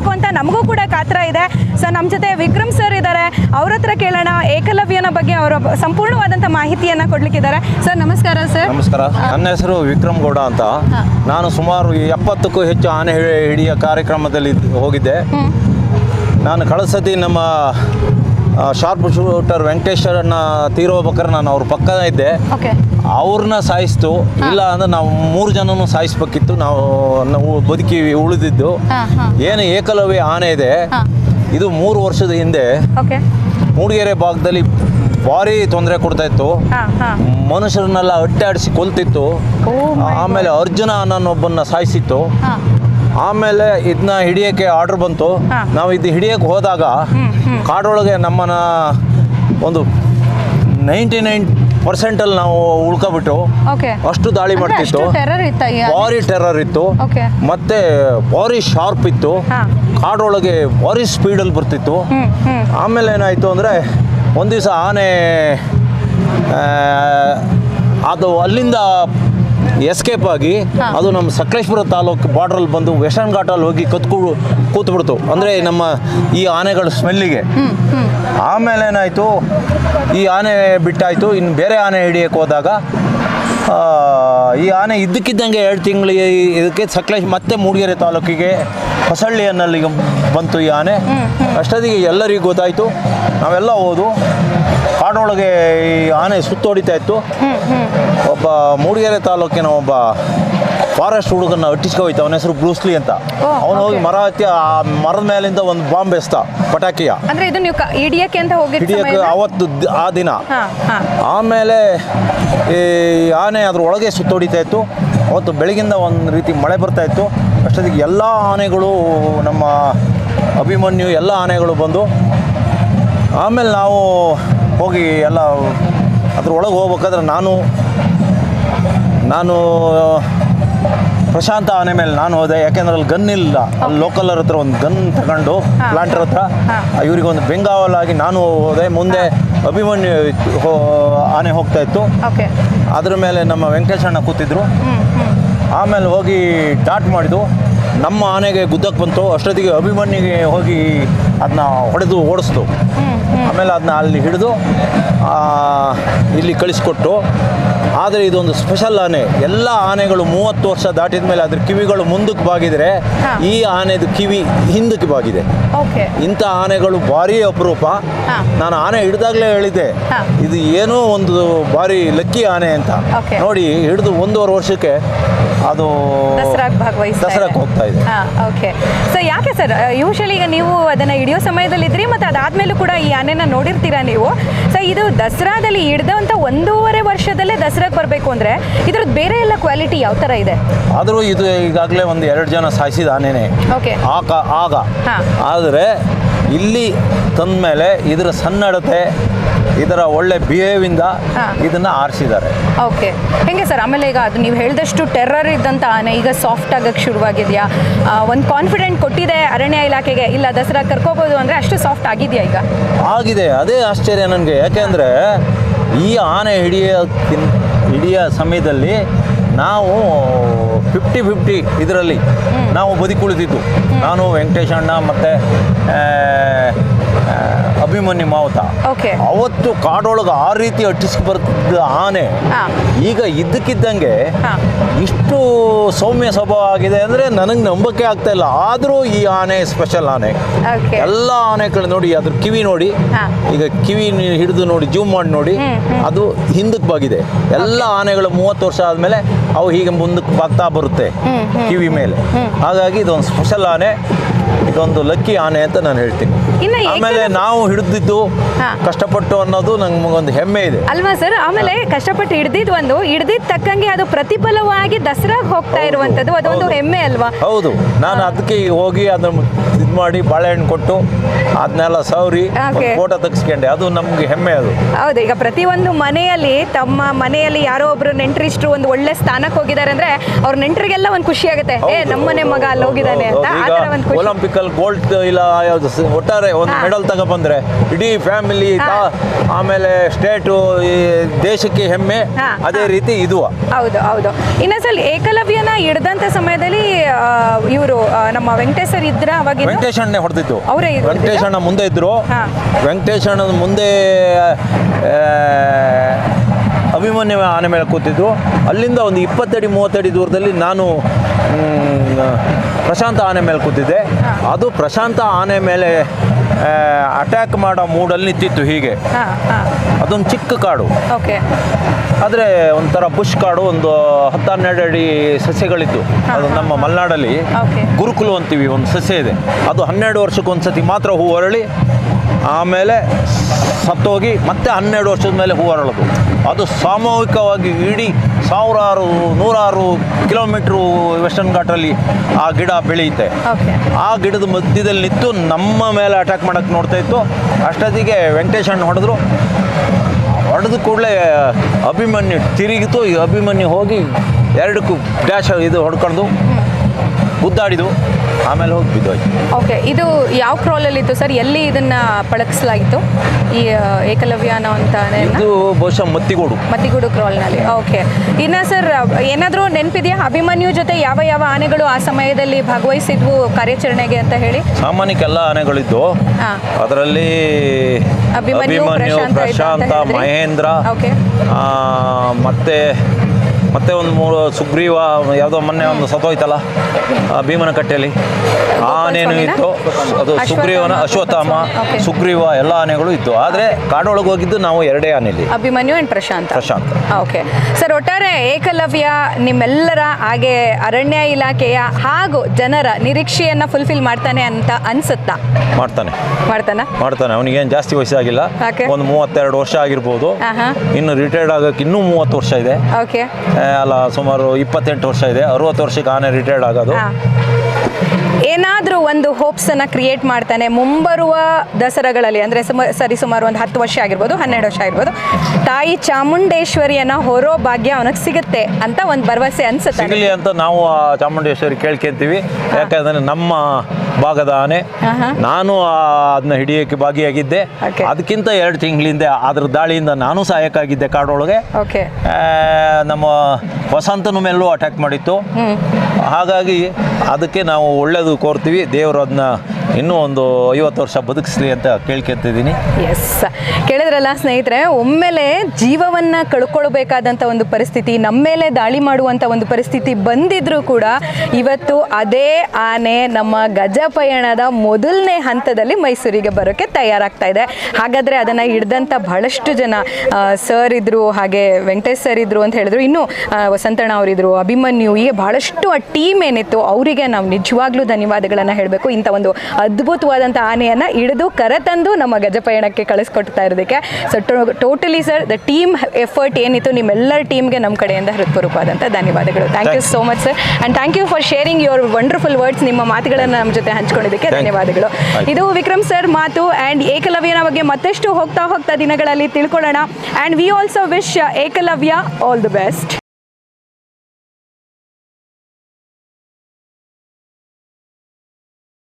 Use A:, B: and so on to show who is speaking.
A: ನೋಡಬೇಕು ಅಂತ ನಮಗೂ ಕೂಡ ಕಾತರ ಇದೆ. ಸೊ ನಮ್ಮ ಜೊತೆ ವಿಕ್ರಮ್ ಸರ್ ಇದ್ದಾರೆ. ಅವ್ರ ಹತ್ರ ಕೇಳೋಣ. ಏಕಲವ್ಯನ ಬಗ್ಗೆ ಅವರ ಸಂಪೂರ್ಣವಾದಂಥ ಮಾಹಿತಿಯನ್ನು ಕೊಡ್ಲಿಕ್ಕಿದ್ದಾರೆ. ಸರ್ ನಮಸ್ಕಾರ ಸರ್
B: ನಮಸ್ಕಾರ. ನನ್ನ ಹೆಸರು ವಿಕ್ರಮ್ ಗೌಡ ಅಂತ. ನಾನು ಸುಮಾರು ಎಪ್ಪತ್ತಕ್ಕೂ ಹೆಚ್ಚು ಆನೆ ಹಿಡಿಯ ಕಾರ್ಯಕ್ರಮದಲ್ಲಿ ಹೋಗಿದ್ದೆ. ನಾನು ಕಳೆದ ಸತಿ ನಮ್ಮ ಶಾರ್ಪ್ ಶೂಟರ್ ವೆಂಕಟೇಶ್ವರನ್ನ ತೀರೋಬೇಕಾದ್ರೆ ನಾನು ಅವ್ರ ಪಕ್ಕದ ಇದ್ದೆ
A: ಓಕೆ
B: ಅವ್ರನ್ನ ಸಾಯಿಸ್ತು. ಇಲ್ಲ ಅಂದ್ರೆ ನಾವು ಮೂರು ಜನನೂ ಸಾಯಿಸ್ಬೇಕಿತ್ತು. ನಾವು ನಾವು ಬದುಕಿ ಉಳಿದಿದ್ದು. ಏನು ಏಕಲವ್ಯ ಆನೆ ಇದೆ. ಇದು ಮೂರು ವರ್ಷದ ಹಿಂದೆ ಮೂಡಿಗೆರೆ ಭಾಗದಲ್ಲಿ ಭಾರಿ ತೊಂದರೆ ಕೊಡ್ತಾ ಇತ್ತು. ಮನುಷ್ಯರನ್ನೆಲ್ಲ ಅಟ್ಟಾಡಿಸಿ ಕೊಲ್ತಿತ್ತು. ಆಮೇಲೆ ಅರ್ಜುನ ಅನ್ನೋನೊಬ್ಬನ್ನ ಸಾಯಿಸಿತ್ತು. ಆಮೇಲೆ ಇದನ್ನ ಹಿಡಿಯೋಕ್ಕೆ ಆರ್ಡರ್ ಬಂತು. ನಾವು ಇದು ಹಿಡಿಯೋಕ್ಕೆ ಹೋದಾಗ ಕಾಡೊಳಗೆ ನಮ್ಮನ್ನ ಒಂದು ನೈಂಟಿ ನೈನ್ ಪರ್ಸೆಂಟಲ್ಲಿ ನಾವು ಉಳ್ಕೊಬಿಟ್ಟು
A: ಓಕೆ
B: ಅಷ್ಟು ದಾಳಿ ಮಾಡ್ತಿತ್ತು.
A: ಟೆರರ್ ಇತ್ತ
B: ಭಾರಿ ಟೆರರ್ ಇತ್ತು. ಮತ್ತೆ ಭಾರಿ ಶಾರ್ಪ್ ಇತ್ತು. ಕಾಡೊಳಗೆ ಭಾರಿ ಸ್ಪೀಡಲ್ಲಿ ಬರ್ತಿತ್ತು. ಆಮೇಲೆ ಏನಾಯಿತು ಅಂದರೆ ಒಂದು ದಿವಸ ಆನೆ ಅದು ಅಲ್ಲಿಂದ ಎಸ್ಕೇಪ್ ಆಗಿ ಅದು ನಮ್ಮ ಸಕಲೇಶ್ಪುರ ತಾಲೂಕು ಬಾರ್ಡ್ರಲ್ಲಿ ಬಂದು ವೆಸ್ಟರ್ನ್ ಘಾಟಲ್ಲಿ ಹೋಗಿ ಕತ್ಕು ಕೂತ್ಬಿಡ್ತು. ಅಂದರೆ ನಮ್ಮ ಈ ಆನೆಗಳ ಸ್ಮೆಲ್ಲಿಗೆ ಆಮೇಲೆ ಏನಾಯಿತು? ಈ ಆನೆ ಬಿಟ್ಟಾಯಿತು. ಇನ್ನು ಬೇರೆ ಆನೆ ಹಿಡಿಯಕ್ಕೆ ಹೋದಾಗ ಈ ಆನೆ ಇದ್ದಕ್ಕಿದ್ದಂಗೆ ಎರಡು ತಿಂಗಳಿಗೆ ಇದಕ್ಕೆ ಸಕಲೇಶ್ ಮತ್ತೆ ಮೂಡಿಗೆರೆ ತಾಲೂಕಿಗೆ ಹೊಸಳ್ಳಿ ಅನ್ನಲ್ಲಿಗೆ ಬಂತು ಈ ಆನೆ. ಅಷ್ಟೊತ್ತಿಗೆ ಎಲ್ಲರಿಗೂ ಗೊತ್ತಾಯಿತು. ನಾವೆಲ್ಲ ಹೋದು. ಕಾಡೊಳಗೆ ಈ ಆನೆ ಸುತ್ತೋಡಿತಾ ಇತ್ತು. ಒಬ್ಬ ಮೂಡಿಗೆರೆ ತಾಲೂಕಿನ ಒಬ್ಬ ಫಾರೆಸ್ಟ್ ಹುಡುಗನ ಅಟ್ಟಿಸ್ಕೊ ಹೋಯ್ತು. ಅವನ ಹೆಸರು ಬ್ರೂಸ್ಲಿ ಅಂತ. ಅವನು ಹೋಗಿ ಮರ ಹತ್ತಿ ಆ ಮರದ ಮೇಲಿಂದ ಒಂದು ಬಾಂಬ್ ಎಸ್ತ ಪಟಾಕಿಯ.
A: ಅಂದ್ರೆ ಇದು ನೀವು ಕ- ಹಿಡಿಯಕ್ಕೆ ಅಂತ
B: ಹಿಡಿಯಕ್ಕೆ ಅವತ್ತು ಆ ದಿನ. ಆಮೇಲೆ ಈ ಆನೆ ಅದ್ರ ಒಳಗೆ ಸುತ್ತೋಡಿತಾ ಇತ್ತು. ಅವತ್ತು ಬೆಳಗಿಂದ ಒಂದು ರೀತಿ ಮಳೆ ಬರ್ತಾ ಇತ್ತು. ಅಷ್ಟೊತ್ತಿಗೆ ಎಲ್ಲ ಆನೆಗಳು ನಮ್ಮ ಅಭಿಮನ್ಯು ಎಲ್ಲ ಆನೆಗಳು ಬಂದು ಆಮೇಲೆ ನಾವು ಹೋಗಿ ಎಲ್ಲ ಅದ್ರ ಒಳಗೆ ಹೋಗ್ಬೇಕಾದ್ರೆ ನಾನು ನಾನು ಪ್ರಶಾಂತ ಆನೆ ಮೇಲೆ ನಾನು ಹೋದೆ. ಯಾಕೆಂದ್ರೆ ಅಲ್ಲಿ ಗನ್ ಇಲ್ಲ. ಅಲ್ಲಿ ಲೋಕಲರ್ ಹತ್ರ ಒಂದು ಗನ್ ತಗೊಂಡು. ಪ್ಲಾಂಟರ್ ಹತ್ರ
A: ಹಾ.
B: ಇವರಿಗೆ ಒಂದು ಬೆಂಗಾವಲ್ ಆಗಿ ನಾನು ಹೋದೆ. ಮುಂದೆ ಅಭಿಮನ್ಯು ಆನೆ ಹೋಗ್ತಾ ಇತ್ತು. ಅದ್ರ ಮೇಲೆ ನಮ್ಮ ವೆಂಕಟೇಶಣ್ಣ ಕೂತಿದ್ರು. ಆಮೇಲೆ ಹೋಗಿ ಡಾಟ್ ಮಾಡಿದ್ದು. ನಮ್ಮ ಆನೆಗೆ ಗುದ್ದಕ್ಕೆ ಬಂತು. ಅಷ್ಟೊತ್ತಿಗೆ ಅಭಿಮನ್ಯುಗೆ ಹೋಗಿ ಅದನ್ನ ಹೊಡೆದು ಓಡಿಸ್ತು. ಆಮೇಲೆ ಅದನ್ನ ಅಲ್ಲಿ ಹಿಡಿದು ಇಲ್ಲಿ ಕಳಿಸ್ಕೊಟ್ಟು. ಆದರೆ ಇದೊಂದು ಸ್ಪೆಷಲ್ ಆನೆ. ಎಲ್ಲ ಆನೆಗಳು ಮೂವತ್ತು ವರ್ಷ ದಾಟಿದ ಮೇಲೆ ಅದ್ರ ಕಿವಿಗಳು ಮುಂದಕ್ಕೆ ಬಾಗಿದ್ರೆ ಈ ಆನೆದು ಕಿವಿ ಹಿಂದಕ್ಕೆ ಬಾಗಿದೆ. ಇಂಥ ಆನೆಗಳು ಭಾರಿ ಅಪರೂಪ. ನಾನು ಆನೆ ಹಿಡ್ದಾಗ್ಲೇ ಹೇಳಿದ್ದೆ. ಇದು ಏನೋ ಒಂದು ಭಾರಿ ಲಕ್ಕಿ ಆನೆ ಅಂತ. ನೋಡಿ ಹಿಡಿದು ಒಂದೂವರೆ ವರ್ಷಕ್ಕೆ ಅದು
A: ಭಾಗವಹಿಸ್ತಾ.
B: ದಸರಾಕ್ಕೆ ಹೋಗ್ತಾ ಇದೆ.
A: ಹಾ ಓಕೆ ಸೊ ಯಾಕೆ ಸರ್ ಯೂಶಲಿ ಈಗ ನೀವು ಅದನ್ನ ಹಿಡಿಯೋ ಸಮಯದಲ್ಲಿ ಇದ್ರಿ ಮತ್ತೆ ಅದಾದ್ಮೇಲೂ ಕೂಡ ಈ ಆನೆನ ನೋಡಿರ್ತೀರಾ ನೀವು? ಸೊ ಇದು ದಸರಾದಲ್ಲಿ ಹಿಡ್ದಂಥ ಒಂದೂವರೆ ವರ್ಷದಲ್ಲೇ ದಸರಾಗೆ ಬರಬೇಕು ಅಂದ್ರೆ ಇದ್ರದ್ದು ಬೇರೆ ಎಲ್ಲ ಕ್ವಾಲಿಟಿ ಯಾವ ಥರ ಇದೆ?
B: ಆದರೂ ಇದು ಈಗಾಗಲೇ ಒಂದು ಎರಡು ಜನ ಸಾಯಿಸಿದ ಆನೆನೇ.
A: ಓಕೆ
B: ಆಗ ಆಗ.
A: ಹಾ.
B: ಆದರೆ ಇಲ್ಲಿ ತಂದಮೇಲೆ ಇದರ ಸನ್ನಡತೆ ಇದರ ಒಳ್ಳೆ ಬಿಹೇವಿಂದ. ಇದನ್ನ ಆರಿಸಿದ್ದಾರೆ.
A: ಓಕೆ. ಹೆಂಗೆ ಸರ್? ಆಮೇಲೆ ಈಗ ಅದು ನೀವು ಹೇಳಿದಷ್ಟು ಟೆರ್ರರ್ ಇದ್ದಂಥ ಆನೆ ಈಗ ಸಾಫ್ಟ್ ಆಗಕ್ಕೆ ಶುರುವಾಗಿದೆಯಾ? ಒಂದು ಕಾನ್ಫಿಡೆಂಟ್ ಕೊಟ್ಟಿದೆ ಅರಣ್ಯ ಇಲಾಖೆಗೆ ಇಲ್ಲ ದಸರಾ ಕರ್ಕೋಬೋದು ಅಂದರೆ ಅಷ್ಟು ಸಾಫ್ಟ್ ಆಗಿದೆಯಾ ಈಗ?
B: ಆಗಿದೆ. ಅದೇ ಆಶ್ಚರ್ಯ ನನಗೆ. ಯಾಕೆಂದರೆ ಈ ಆನೆ ಹಿಡಿಯೋಕ್ಕಿಂತ ಹಿಡಿಯ ಸಮಯದಲ್ಲಿ ನಾವು ಫಿಫ್ಟಿ ಫಿಫ್ಟಿ ಇದರಲ್ಲಿ ನಾವು ಬದುಕುಳಿದಿದ್ದು. ನಾನು ವೆಂಕಟೇಶ್ ಅಣ್ಣ ಮತ್ತು ಅಭಿಮನ್ಯು ಮಾವುತ.
A: ಓಕೆ.
B: ಅವತ್ತು ಕಾಡೊಳಗೆ ಆ ರೀತಿ ಅಟ್ಟಿಸ್ಕೊ ಬರ್ತಿದ್ದ ಆನೆ. ಈಗ ಇದ್ದಕ್ಕಿದ್ದಂಗೆ ಇಷ್ಟು ಸೌಮ್ಯ ಸ್ವಭಾವ ಆಗಿದೆ ಅಂದರೆ ನನಗೆ ನಂಬಕ್ಕೆ ಆಗ್ತಾ ಇಲ್ಲ. ಆದರೂ ಈ ಆನೆ ಸ್ಪೆಷಲ್ ಆನೆ. ಎಲ್ಲ ಆನೆಗಳು ನೋಡಿ ಅದ್ರ ಕಿವಿ ನೋಡಿ. ಈಗ ಕಿವಿ ಹಿಡಿದು ನೋಡಿ ಜೂಮ್ ಮಾಡಿ ನೋಡಿ. ಅದು ಹಿಂದಕ್ಕೆ ಬಾಗಿದೆ. ಎಲ್ಲ ಆನೆಗಳು ಮೂವತ್ತು ವರ್ಷ ಆದಮೇಲೆ ಅವು ಹೀಗೆ ಮುಂದಕ್ಕೆ ಬಾಗ್ತಾ ಬರುತ್ತೆ. ಕಿವಿ ಮೇಲೆ. ಹಾಗಾಗಿ ಇದೊಂದು ಸ್ಪೆಷಲ್ ಆನೆ. ಇದೊಂದು ಲಕ್ಕಿ ಆನೆ ಅಂತ ನಾನು ಹೇಳ್ತೀನಿ. ಆಮೇಲೆ ನಾವು ಹಿಡಿದಿದ್ದು. ಕಷ್ಟಪಟ್ಟು ಅನ್ನೋದು ನಮಗೊಂದು ಹೆಮ್ಮೆ ಇದೆ.
A: ಅಲ್ವಾ ಸರ್? ಆಮೇಲೆ ಕಷ್ಟಪಟ್ಟು ಹಿಡಿದಿದ್ದು ಒಂದು ಹಿಡ್ದಿದ್ ತಕ್ಕಂಗೆ ಅದು ಪ್ರತಿಫಲವಾಗಿ ದಸರಾಗ್ ಹೋಗ್ತಾ ಇರುವಂತದ್ದು ಅದೊಂದು ಹೆಮ್ಮೆ ಅಲ್ವಾ?
B: ಹೌದು. ನಾನು ಅದಕ್ಕೆ ಹೋಗಿ ಹೋಗಿ ಅದನ್ನು ಇದು ಮಾಡಿ ಬಾಳೆಹಣ್ಣು ಕೊಟ್ಟು ಅದನ್ನೆಲ್ಲ
A: ಸೌರಿ.
B: ಫೋಟೋ ತೆಗಿಸ್ಕೊಂಡೆ. ಅದು ನಮ್ಗೆ ಹೆಮ್ಮೆ ಅದು.
A: ಹೌದು ಈಗ ಪ್ರತಿಯೊಂದು ಮನೆಯಲ್ಲಿ ತಮ್ಮ ಮನೆಯಲ್ಲಿ ಯಾರೋ ಒಬ್ರು ನೆಂಟರಿಷ್ಟ್ರು ಒಂದು ಒಳ್ಳೆ ಸ್ಥಾನಕ್ಕೆ ಹೋಗಿದ್ದಾರೆ ಅಂದ್ರೆ ಅವ್ರ ನೆಂಟರಿಗೆಲ್ಲ ಒಂದು ಖುಷಿ ಆಗುತ್ತೆ. ಏ ನಮ್ಮನೆ ಮಗ ಅಲ್ಲಿ ಹೋಗಿದ್ದಾನೆ ಅಂತ ಆ ಥರ ಒಂದು ಖುಷಿ.
B: ಒಲಿಂಪಿಕ್ ಅಲ್ಲಿ ಗೋಲ್ಡ್ ಇಲ್ಲ ಒಟ್ಟಾರೆ ಒಂದು ಮೆಡಲ್ ತಗೊಬಂದ್ರೆ ಇಡೀ ಫ್ಯಾಮಿಲಿ. ಆಮೇಲೆ ಸ್ಟೇಟು ಈ ದೇಶಕ್ಕೆ ಹೆಮ್ಮೆ. ಅದೇ ರೀತಿ ಇದು.
A: ಹೌದು ಹೌದು. ಇನ್ನೊಂದ್ಸಲ ಏಕಲವ್ಯನ ಹಿಡ್ದಂತ ಸಮಯದಲ್ಲಿ ಇವರು ನಮ್ಮ ವೆಂಕಟೇಶ್ವರ್ ಇದ್ರ ಅವಾಗಿನ
B: ವೆಂಕಟೇಶಣ್ಣೆ ಹೊಡೆದಿದ್ದು.
A: ಅವರೇ ಇದು
B: ವೆಂಕಟೇಶಣ್ಣ ಮುಂದೆ
A: ಇದ್ರು.
B: ವೆಂಕಟೇಶ್ ಮುಂದೆ ಅಭಿಮನ್ಯ ಆನೆ ಮೇಲೆ ಕೂತಿದ್ರು ಅಲ್ಲಿಂದ ಒಂದು ಇಪ್ಪತ್ತಡಿ ಮೂವತ್ತಡಿ ದೂರದಲ್ಲಿ ನಾನು ಪ್ರಶಾಂತ ಆನೆ ಮೇಲೆ ಕೂತಿದ್ದೆ. ಅದು ಪ್ರಶಾಂತ ಆನೆ ಮೇಲೆ ಅಟ್ಯಾಕ್ ಮಾಡೋ ಮೂಡಲ್ಲಿ ನಿಂತಿತ್ತು ಹೀಗೆ. ಅದೊಂದು ಚಿಕ್ಕ ಕಾಡು.
A: ಓಕೆ.
B: ಆದರೆ ಒಂಥರ ಬುಷ್ ಕಾಡು ಒಂದು ಹತ್ತು ಹನ್ನೆರಡು ಅಡಿ ಸಸ್ಯಗಳಿತ್ತು. ಅದು ನಮ್ಮ ಮಲೆನಾಡಲ್ಲಿ. ಗುರುಕುಲು ಅಂತೀವಿ ಒಂದು ಸಸ್ಯ ಇದೆ. ಅದು ಹನ್ನೆರಡು ವರ್ಷಕ್ಕೆ ಒಂದು ಸತಿ ಮಾತ್ರ ಹೂ ಅರಳಿ ಆಮೇಲೆ ಸತ್ತೋಗಿ ಮತ್ತೆ ಹನ್ನೆರಡು ವರ್ಷದ ಮೇಲೆ ಹೂ ಅರಳೋದು. ಅದು ಸಾಮೂಹಿಕವಾಗಿ ಇಡೀ ಸಾವಿರಾರು ನೂರಾರು ಕಿಲೋಮೀಟ್ರು ವೆಸ್ಟರ್ನ್ ಘಾಟಲ್ಲಿ ಆ ಗಿಡ ಬೆಳೆಯುತ್ತೆ. ಆ ಗಿಡದ ಮಧ್ಯದಲ್ಲಿ ನಿಂತು ನಮ್ಮ ಮೇಲೆ ಅಟ್ಯಾಕ್ ಮಾಡೋಕ್ಕೆ ನೋಡ್ತಾ ಇತ್ತು. ಅಷ್ಟೊತ್ತಿಗೆ ವೆಂಕಟೇಶ್ ಹಣ್ಣು ಹೊಡೆದ್ರು. ಹೊಡೆದ ಕೂಡಲೇ ಅಭಿಮನ್ಯು ತಿರುಗಿತು. ಈ ಅಭಿಮನ್ಯು ಹೋಗಿ ಎರಡಕ್ಕೂ ಡ್ಯಾಶ್ ಇದು ಹೊಡ್ಕೊಂಡು. ಗುದ್ದಾಡಿದು ಆಮೇಲೆ ಹೋಗಿ ಬಿದ್ದೋಯ್ತು.
A: ಓಕೆ ಇದು ಯಾವ ಕ್ರೋಲಲ್ಲಿ ಇತ್ತು ಸರ್? ಎಲ್ಲಿ ಇದನ್ನ ಪಳಗಿಸಲಾಗಿತ್ತು? ಈ ಏಕಲವ್ಯ ಅನ್ನೋ? ಅಂತ
B: ಇದು ಬಹುಶಃ ಮತ್ತಿಗೋಡು.
A: ಮತ್ತಿಗೂಡು ಕ್ರಾಲ್ನಲ್ಲಿ ಓಕೆ ಇನ್ನ ಸರ್ ಏನಾದರೂ ನೆನಪಿದೆಯಾ? ಅಭಿಮನ್ಯು ಜೊತೆ ಯಾವ ಯಾವ ಆನೆಗಳು ಆ ಸಮಯದಲ್ಲಿ ಭಾಗವಹಿಸಿದ್ವು ಕಾರ್ಯಾಚರಣೆಗೆ ಅಂತ ಹೇಳಿ?
B: ಸಾಮಾನ್ಯಕ್ಕೆ ಎಲ್ಲ ಆನೆಗಳಿದ್ದು ಅದರಲ್ಲಿ
A: ಅಭಿಮನ್ಯು, ಪ್ರಶಾಂತ
B: ಮಹೇಂದ್ರ
A: ಓಕೆ
B: ಮತ್ತೆ ಮತ್ತೆ ಒಂದು ಮೂರು ಸುಗ್ರೀವ ಯಾವುದೋ ಮೊನ್ನೆ ಒಂದು ಸತ್ತೋಯ್ತಲ್ಲ ಆ ಭೀಮನ ಕಟ್ಟೆಯಲ್ಲಿ. ಆನೆನೂ ಇತ್ತು. ಅದು ಸುಗ್ರೀವನ ಅಶ್ವತ್ಥಾಮ ಸುಗ್ರೀವ ಎಲ್ಲ ಆನೆಗಳು ಇತ್ತು. ಆದರೆ ಕಾಡೊಳಗೆ ಹೋಗಿದ್ದು ನಾವು ಎರಡೇ ಆನೆಯಲ್ಲಿ
A: Abhimanyu and Prashanth.
B: Prashanth.
A: Okay sir ಒಟ್ಟಾರೆ ಏಕಲವ್ಯ ನಿಮ್ಮೆಲ್ಲರ ಹಾಗೆ ಅರಣ್ಯ ಇಲಾಖೆಯ ಹಾಗೂ ಜನರ ನಿರೀಕ್ಷೆಯನ್ನ ಫುಲ್ಫಿಲ್ ಮಾಡ್ತಾನೆ ಅಂತ ಅನ್ಸುತ್ತಾ?
B: ಮಾಡ್ತಾನೆ.
A: ಮಾಡ್ತಾನೆ?
B: ಮಾಡ್ತಾನೆ. ಅವನಿಗೇನು ಜಾಸ್ತಿ ವಯಸ್ಸಾಗಿಲ್ಲ.
A: ಆಗಿಲ್ಲ
B: ಒಂದು ಮೂವತ್ತೆರಡು ವರ್ಷ ಆಗಿರ್ಬೋದು. ಇನ್ನು ರಿಟೈರ್ಡ್ ಆಗಕ್ಕೆ ಇನ್ನೂ ಮೂವತ್ತು ವರ್ಷ ಇದೆ.
A: ಓಕೆ
B: ಅಲ್ಲ ಸುಮಾರು ಇಪ್ಪತ್ತೆಂಟು ವರ್ಷ ಇದೆ. ಅರವತ್ತು ವರ್ಷಕ್ಕೆ ಆನೆ ರಿಟೈರ್ಡ್ ಆಗೋದು.
A: ಏನಾದರೂ ಒಂದು ಹೋಪ್ಸನ್ನು ಕ್ರಿಯೇಟ್ ಮಾಡ್ತಾನೆ ಮುಂಬರುವ ದಸರಾಗಳಲ್ಲಿ ಅಂದರೆ ಸುಮ ಸರಿ ಸುಮಾರು ಒಂದು ಹತ್ತು ವರ್ಷ ಆಗಿರ್ಬೋದು ಹನ್ನೆರಡು ವರ್ಷ ಆಗಿರ್ಬೋದು ತಾಯಿ ಚಾಮುಂಡೇಶ್ವರಿಯನ್ನು ಹೊರೋ ಭಾಗ್ಯ ಅವನಿಗೆ ಸಿಗುತ್ತೆ ಅಂತ ಒಂದು ಭರವಸೆ ಅನಿಸುತ್ತೆ.
B: ಸಿಗಲಿ ಅಂತ ನಾವು ಆ ಚಾಮುಂಡೇಶ್ವರಿ ಕೇಳ್ಕೊಂತೀವಿ. ಯಾಕಂದ್ರೆ ನಮ್ಮ ಭಾಗದ ಆನೆ. ನಾನು ಅದನ್ನ ಹಿಡಿಯೋಕೆ ಭಾಗಿಯಾಗಿದ್ದೆ. ಅದಕ್ಕಿಂತ ಎರಡು ತಿಂಗಳಿಂದ ಅದ್ರ ದಾಳಿಯಿಂದ ನಾನು ಸಹಾಯಕ್ಕಾಗಿದ್ದೆ ಕಾಡೊಳಗೆ. ನಮ್ಮ ವಸಂತನ ಮೇಲೂ ಅಟ್ಯಾಕ್ ಮಾಡಿತ್ತು. ಹಾಗಾಗಿ ಅದಕ್ಕೆ ನಾವು ಒಳ್ಳೇದು ಕೋರ್ತೀವಿ ದೇವರು ಅದನ್ನ ಇನ್ನೂ ಒಂದು ಐವತ್ತು ವರ್ಷ ಬದುಕಿಸ್ಲಿ ಅಂತ ಕೇಳ್ಕೊತಿದ್ದೀನಿ
A: ಎಸ್ ಕೇಳಿದ್ರಲ್ಲ ಸ್ನೇಹಿತರೆ, ಒಮ್ಮೆಲೆ ಜೀವವನ್ನ ಕಳ್ಕೊಳ್ಬೇಕಾದಂಥ ಒಂದು ಪರಿಸ್ಥಿತಿ, ನಮ್ಮ ಮೇಲೆ ದಾಳಿ ಮಾಡುವಂಥ ಒಂದು ಪರಿಸ್ಥಿತಿ ಬಂದಿದ್ರೂ ಕೂಡ ಇವತ್ತು ಅದೇ ಆನೆ ನಮ್ಮ ಗಜ ಪಯಣದ ಮೊದಲನೇ ಹಂತದಲ್ಲಿ ಮೈಸೂರಿಗೆ ಬರೋಕ್ಕೆ ತಯಾರಾಗ್ತಾ ಇದೆ. ಹಾಗಾದರೆ ಅದನ್ನು ಹಿಡ್ದಂಥ ಬಹಳಷ್ಟು ಜನ ಸರ್ ಇದ್ರು, ಹಾಗೆ ವೆಂಕಟೇಶ್ ಸರ್ ಇದ್ರು ಅಂತ ಹೇಳಿದ್ರು. ಇನ್ನು ವಸಂತಣ್ಣ ಅವರಿದ್ರು, ಅಭಿಮನ್ಯು, ಹೀಗೆ ಬಹಳಷ್ಟು ಆ ಟೀಮ್ ಏನಿತ್ತು, ಅವರಿಗೆ ನಾವು ನಿಜವಾಗ್ಲೂ ಧನ್ಯವಾದಗಳನ್ನು ಹೇಳಬೇಕು. ಇಂಥ ಒಂದು ಅದ್ಭುತವಾದಂಥ ಆನೆಯನ್ನು ಹಿಡಿದು ಕರೆತಂದು ನಮ್ಮ ಗಜಪಯಣಕ್ಕೆ ಕಳಿಸ್ಕೊಡ್ತಾ ಇರೋದಕ್ಕೆ. So totally sir the team effort ಏನಿತ್ತು ನಿಮ್ಮೆಲ್ಲರ ಟೀಮ್ಗೆ ನಮ್ಮ ಕಡೆಯಿಂದ ಹೃತ್ಪೂರ್ವಕವಾದಂಥ ಧನ್ಯವಾದಗಳು. Thank you. So much sir and thank you for sharing your wonderful words ನಿಮ್ಮ ಮಾತುಗಳನ್ನು ನಮ್ಮ ಜೊತೆ ಹಂಚ್ಕೊಂಡಿದ್ದಕ್ಕೆ ಧನ್ಯವಾದಗಳು. ಇದು ವಿಕ್ರಮ್ ಸರ್ ಮಾತು ಆ್ಯಂಡ್ ಏಕಲವ್ಯನ ಬಗ್ಗೆ ಮತ್ತಷ್ಟು ಹೋಗ್ತಾ ಹೋಗ್ತಾ ದಿನಗಳಲ್ಲಿ ತಿಳ್ಕೊಳ್ಳೋಣ. And we also wish Ekalavya all the best